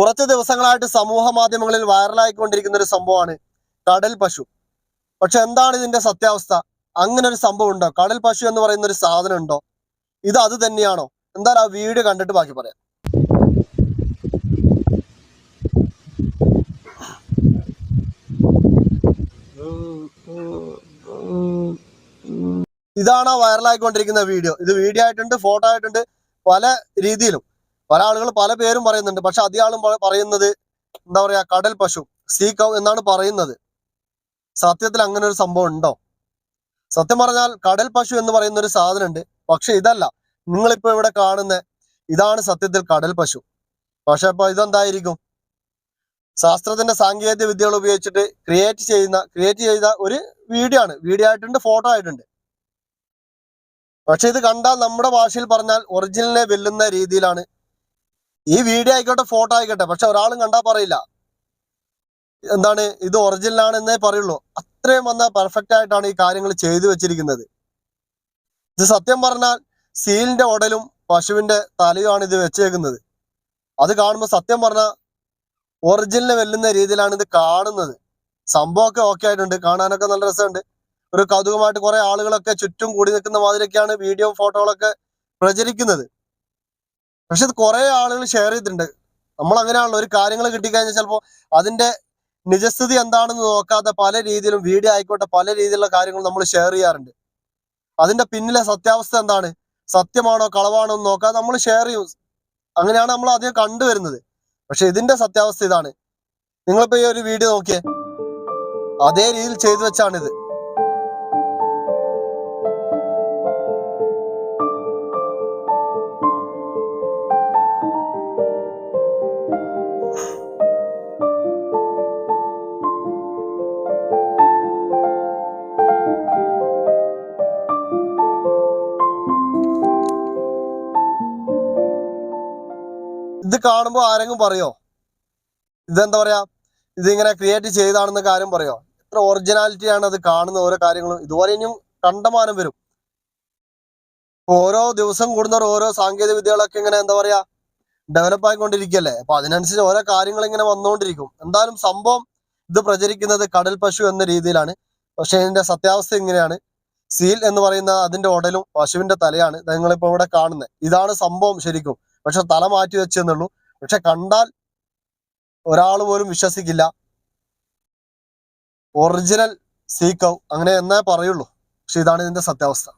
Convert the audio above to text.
കുറച്ച് ദിവസങ്ങളായിട്ട് സമൂഹ മാധ്യമങ്ങളിൽ വൈറലായിക്കൊണ്ടിരിക്കുന്ന ഒരു സംഭവമാണ് കടൽ പശു. പക്ഷെ എന്താണ് ഇതിന്റെ സത്യാവസ്ഥ? അങ്ങനെ ഒരു സംഭവം ഉണ്ടോ? കടൽ പശു എന്ന് പറയുന്ന ഒരു സാധനം ഉണ്ടോ? ഇത് അത് തന്നെയാണോ? എന്തായാലും ആ വീഡിയോ കണ്ടിട്ട് ബാക്കി പറയാം. ഇതാണ് വൈറലായിക്കൊണ്ടിരിക്കുന്ന വീഡിയോ ഇത് വീഡിയോ ആയിട്ടുണ്ട് ഫോട്ടോ ആയിട്ടുണ്ട് പല രീതിയിലും. പല ആളുകൾ പല പേരും പറയുന്നുണ്ട്. പക്ഷെ അധികം പറയുന്നത് എന്താ പറയാ കടൽ പശു സീ കൗ എന്നാണ് പറയുന്നത്. സത്യത്തിൽ അങ്ങനെ ഒരു സംഭവം ഉണ്ടോ? സത്യം പറഞ്ഞാൽ കടൽ പശു എന്ന് പറയുന്ന ഒരു സാധനം ഉണ്ട് പക്ഷെ ഇതല്ല. നിങ്ങളിപ്പോ ഇവിടെ കാണുന്ന ഇതാണ് സത്യത്തിൽ കടൽ പശു. പക്ഷെ ഇപ്പൊ ഇതെന്തായിരിക്കും? ശാസ്ത്രത്തിന്റെ സാങ്കേതിക വിദ്യകൾ ഉപയോഗിച്ചിട്ട് ക്രിയേറ്റ് ചെയ്യുന്ന ക്രിയേറ്റ് ചെയ്ത ഒരു വീഡിയോ ആണ്. വീഡിയോ ആയിട്ടുണ്ട് ഫോട്ടോ ആയിട്ടുണ്ട്. പക്ഷെ ഇത് കണ്ടാൽ നമ്മുടെ ഭാഷയിൽ പറഞ്ഞാൽ ഒറിജിനലിനെ വെല്ലുന്ന രീതിയിലാണ് ഈ വീഡിയോ ആയിക്കോട്ടെ ഫോട്ടോ ആയിക്കോട്ടെ പക്ഷെ ഒരാളും കണ്ടാൽ പറയില്ല. എന്താണ്? ഇത് ഒറിജിനൽ ആണെന്നേ പറയുള്ളൂ. അത്രയും വന്ന പെർഫെക്റ്റ് ആയിട്ടാണ് ഈ കാര്യങ്ങൾ ചെയ്തു വെച്ചിരിക്കുന്നത്. ഇത് സത്യം പറഞ്ഞാൽ സീലിന്റെ ഉടലും പശുവിന്റെ തലയുമാണ് ഇത് വെച്ചേക്കുന്നത്. അത് കാണുമ്പോൾ സത്യം പറഞ്ഞാൽ ഒറിജിനൽ വെല്ലുന്ന രീതിയിലാണ് ഇത് കാണുന്നത്. സംഭവമൊക്കെ ഓക്കെ ആയിട്ടുണ്ട്. കാണാനൊക്കെ നല്ല രസമുണ്ട്. ഒരു കൗതുകമായിട്ട് കുറെ ആളുകളൊക്കെ ചുറ്റും കൂടി നിൽക്കുന്ന മാതിരിയൊക്കെയാണ് വീഡിയോ ഫോട്ടോകളൊക്കെ പ്രചരിക്കുന്നത്. പക്ഷെ അത് കുറെ ആളുകൾ ഷെയർ ചെയ്തിട്ടുണ്ട്. നമ്മൾ അങ്ങനെയാണല്ലോ ഒരു കാര്യങ്ങൾ കിട്ടിക്കഴിഞ്ഞാൽ ചിലപ്പോൾ അതിന്റെ നിജസ്ഥിതി എന്താണെന്ന് നോക്കാതെ പല രീതിയിലും വീഡിയോ ആയിക്കോട്ടെ പല രീതിയിലുള്ള കാര്യങ്ങൾ നമ്മൾ ഷെയർ ചെയ്യാറുണ്ട്. അതിന്റെ പിന്നിലെ സത്യാവസ്ഥ എന്താണ്? സത്യമാണോ കളവാണോ എന്ന് നോക്കാതെ നമ്മൾ ഷെയർ ചെയ്യും. അങ്ങനെയാണ് നമ്മൾ അധികം കണ്ടുവരുന്നത്. പക്ഷെ ഇതിന്റെ സത്യാവസ്ഥ ഇതാണ്. നിങ്ങളിപ്പോ ഈ ഒരു വീഡിയോ നോക്കിയേ. അതേ രീതിയിൽ ചെയ്തു വെച്ചാണിത്. ഇത് കാണുമ്പോൾ ആരെങ്കിലും പറയോ? ഇതെന്താ പറയാ? ഇതിങ്ങനെ ക്രിയേറ്റ് ചെയ്താണെന്ന കാര്യം പറയോ? എത്ര ഒറിജിനാലിറ്റി ആണ് അത് കാണുന്ന ഓരോ കാര്യങ്ങളും. ഇതുപോലെ ഇനിയും കണ്ടമാനം വരും. ഓരോ ദിവസം കൂടുന്നവർ ഓരോ സാങ്കേതിക വിദ്യകളൊക്കെ ഇങ്ങനെ എന്താ പറയാ ഡെവലപ്പ് ആയിക്കൊണ്ടിരിക്കുകയല്ലേ അപ്പൊ അതിനനുസരിച്ച് ഓരോ കാര്യങ്ങൾ ഇങ്ങനെ വന്നുകൊണ്ടിരിക്കും എന്തായാലും സംഭവം ഇത് പ്രചരിക്കുന്നത് കടൽ പശു എന്ന രീതിയിലാണ്. പക്ഷെ ഇതിന്റെ സത്യാവസ്ഥ ഇങ്ങനെയാണ്. സീൽ എന്ന് പറയുന്ന അതിന്റെ ഉടലും പശുവിന്റെ തലയാണ്. നിങ്ങളിപ്പോ ഇവിടെ കാണുന്നത് ഇതാണ് സംഭവം ശരിക്കും. പക്ഷെ തല മാറ്റി വെച്ചെന്നുള്ളൂ പക്ഷെ കണ്ടാൽ ഒരാൾ പോലും വിശ്വസിക്കില്ല. ഒറിജിനൽ സീക്കൗ അങ്ങനെ എന്നേ പറയുള്ളൂ. പക്ഷെ ഇതാണ് ഇതിന്റെ സത്യാവസ്ഥ.